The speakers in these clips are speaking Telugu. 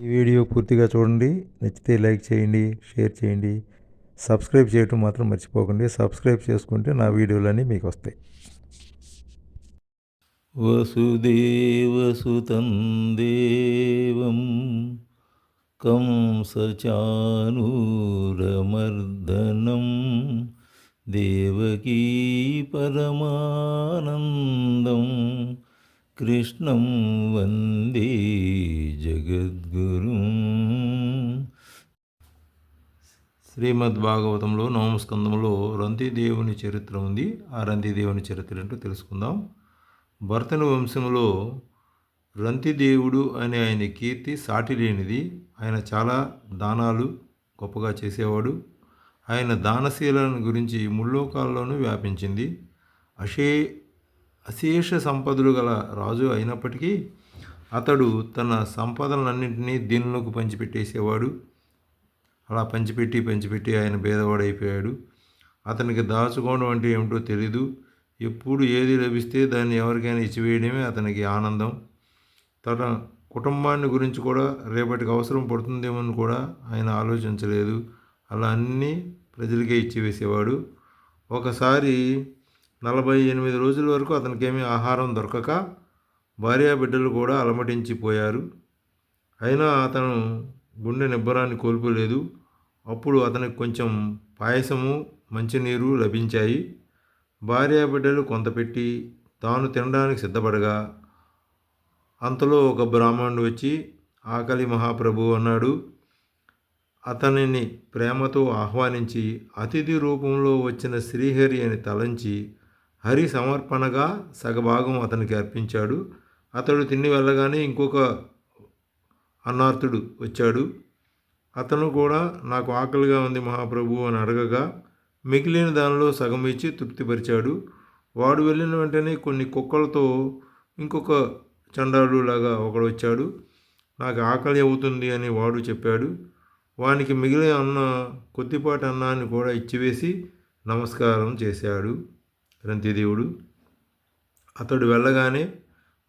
ఈ వీడియో పూర్తిగా చూడండి. నచ్చితే లైక్ చేయండి షేర్ చేయండి. సబ్స్క్రైబ్ చేయటం మాత్రం మర్చిపోకండి. సబ్స్క్రైబ్ చేసుకుంటే నా వీడియోలన్నీ మీకు వస్తాయి. వసుదేవసుతం దేవం కంసచానూరమర్దనం దేవకీ పరమానందం కృష్ణం వందే జగద్గురు. శ్రీమద్భాగవతంలో నవమస్కందంలో రంతిదేవుని చరిత్ర ఉంది. ఆ రంతిదేవుని చరిత్ర ఏంటో తెలుసుకుందాం. భర్తను వంశంలో రంతిదేవుడు అనే ఆయన కీర్తి సాటి లేనిది. ఆయన చాలా దానాలు గొప్పగా చేసేవాడు. ఆయన దానశీలను గురించి ముల్లోకాల్లోనూ వ్యాపించింది. అశే అశేష సంపదలు గల రాజు అయినప్పటికీ అతడు తన సంపదలన్నింటినీ దీనులకు పంచిపెట్టేసేవాడు. అలా పంచిపెట్టి పంచిపెట్టి ఆయన భేదవాడైపోయాడు. అతనికి దాచుకోవడం అంటే ఏమిటో తెలీదు. ఎప్పుడు ఏది లభిస్తే దాన్ని ఎవరికైనా ఇచ్చివేయడమే అతనికి ఆనందం. తన కుటుంబాన్ని గురించి కూడా రేపటికి అవసరం పడుతుందేమో అని కూడా ఆయన ఆలోచించలేదు. అలా అన్నీ ప్రజలకే ఇచ్చివేసేవాడు. ఒకసారి నలభై ఎనిమిది రోజుల వరకు అతనికేమీ ఆహారం దొరకక భార్యా బిడ్డలు కూడా అలమటించిపోయారు. అయినా అతను గుండె నిబ్బరాన్ని కోల్పోలేదు. అప్పుడు అతనికి కొంచెం పాయసము మంచినీరు లభించాయి. భార్యా బిడ్డలు కొంత పెట్టి తాను తినడానికి సిద్ధపడగా అంతలో ఒక బ్రాహ్మణుడు వచ్చి ఆకలి మహాప్రభు అన్నాడు. అతనిని ప్రేమతో ఆహ్వానించి అతిథి రూపంలో వచ్చిన శ్రీహరి అని తలంచి హరి సమర్పణగా సగభాగం అతనికి అర్పించాడు. అతడు తిని వెళ్ళగానే ఇంకొక అన్నార్థుడు వచ్చాడు. అతను కూడా నాకు ఆకలిగా ఉంది మహాప్రభు అని అడగగా మిగిలిన దానిలో సగం ఇచ్చి తృప్తిపరిచాడు. వాడు వెళ్ళిన వెంటనే కొన్ని కుక్కలతో ఇంకొక చండాలులాగా ఒకడు వచ్చాడు. నాకు ఆకలి అవుతుంది అని వాడు చెప్పాడు. వానికి మిగిలిన అన్న కొద్దిపాటి అన్నాన్ని కూడా ఇచ్చివేసి నమస్కారం చేశాడు. రంతిదేవుడు అతడు వెళ్ళగానే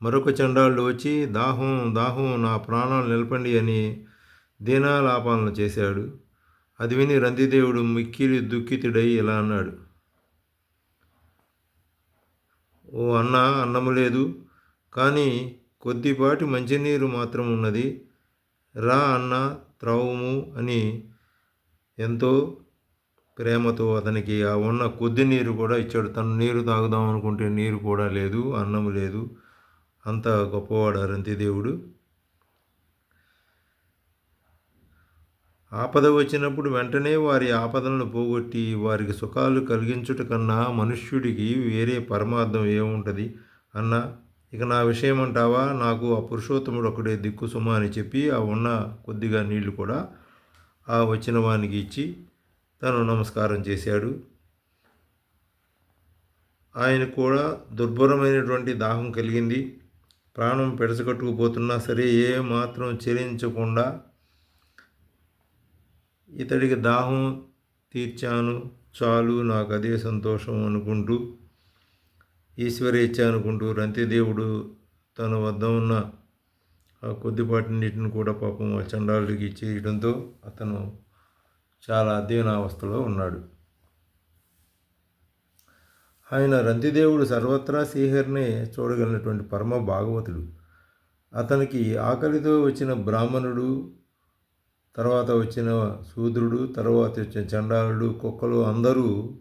మరొక చండాలుడు వచ్చి దాహం దాహం నా ప్రాణాలు నిలపండి అని దీనాలాపాలను చేశాడు. అది విని రంతిదేవుడు మిక్కిలి దుఃఖితుడై ఇలా అన్నాడు. ఓ అన్న అన్నము లేదు. కానీ కొద్దిపాటి మంచినీరు మాత్రం ఉన్నది. రా అన్న త్రవము అని ఎంతో ప్రేమతో అతనికి ఆ ఉన్న కొద్ది నీరు కూడా ఇచ్చాడు. తను నీరు తాగుదాం అనుకుంటే నీరు కూడా లేదు అన్నం లేదు. అంత గొప్పవాడు అరంతిదేవుడు ఆపద వచ్చినప్పుడు వెంటనే వారి ఆపదలను పోగొట్టి వారికి సుఖాలు కలిగించుట కన్నా మనుష్యుడికి వేరే పరమార్థం ఏముంటుంది? అన్న ఇక నా విషయం అంటావా? నాకు ఆ పురుషోత్తముడు ఒకడే దిక్కు సుమ అని చెప్పి ఆ ఉన్న కొద్దిగా నీళ్ళు కూడా ఆ వచ్చిన వానికి ఇచ్చి తను నమస్కారం చేశాడు. ఆయన కూడా దుర్భరమైనటువంటి దాహం కలిగింది. ప్రాణం పెడచగట్టుకుపోతున్నా సరే ఏ మాత్రం చెలించకుండా ఇతడికి దాహం తీర్చాను చాలు నాకు అదే సంతోషం అనుకుంటూ ఈశ్వరేచ్ఛ అనుకుంటూ రంతిదేవుడు తన వద్ద ఉన్న ఆ కొద్దిపాటి నీటిని కూడా పాపం ఆ చండాలుడికి ఇచ్చేయడంతో అతను చాలా అధ్యయనావస్థలో ఉన్నాడు. ఆయన రంతిదేవుడు సర్వత్రా శ్రీహరినే చూడగలిగినటువంటి పరమ భాగవతుడు. అతనికి ఆకలితో వచ్చిన బ్రాహ్మణుడు తర్వాత వచ్చిన శూద్రుడు తర్వాత వచ్చిన చండాలుడు కుక్కలు అందరూ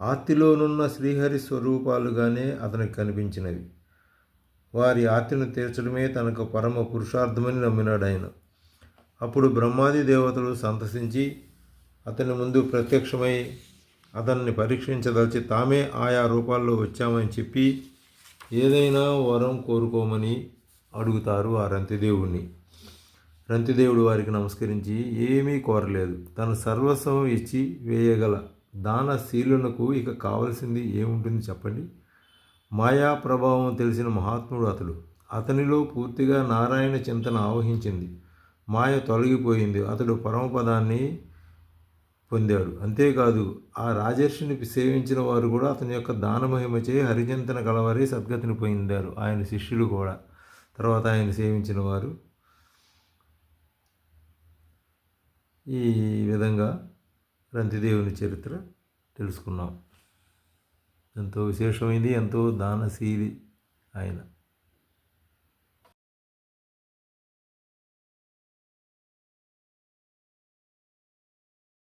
ఆర్తిలోనున్న శ్రీహరి స్వరూపాలుగానే అతనికి కనిపించినవి. వారి ఆర్తిని తీర్చడమే తనకు పరమ పురుషార్థమని నమ్మినాడు ఆయన అప్పుడు బ్రహ్మాది దేవతలు సంతసించి అతని ముందు ప్రత్యక్షమై అతన్ని పరీక్షించదలిచి తామే ఆయా రూపాల్లో వచ్చామని చెప్పి ఏదైనా వరం కోరుకోమని అడుగుతారు ఆ రంతిదేవుణ్ణి. రంతిదేవుడు వారికి నమస్కరించి ఏమీ కోరలేదు. తన సర్వస్వం ఇచ్చి వేయగల దానశీలునకు ఇక కావలసింది ఏముంటుంది చెప్పండి? మాయా ప్రభావం తెలిసిన మహాత్ముడు అతడు. అతనిలో పూర్తిగా నారాయణ చింతన ఆవహించింది. మాయ తొలగిపోయింది. అతడు పరమపదాన్ని పొందాడు. అంతేకాదు ఆ రాజర్షిని సేవించిన వారు కూడా అతని యొక్క దానమహిమచే హరిచింతన కలవారి సద్గతిని పొందారు. ఆయన శిష్యులు కూడా. తర్వాత ఆయన సేవించిన వారు. ఈ విధంగా రంతిదేవుని చరిత్ర తెలుసుకున్నాం. ఎంతో విశేషమైంది ఎంతో దానశీలి ఆయన.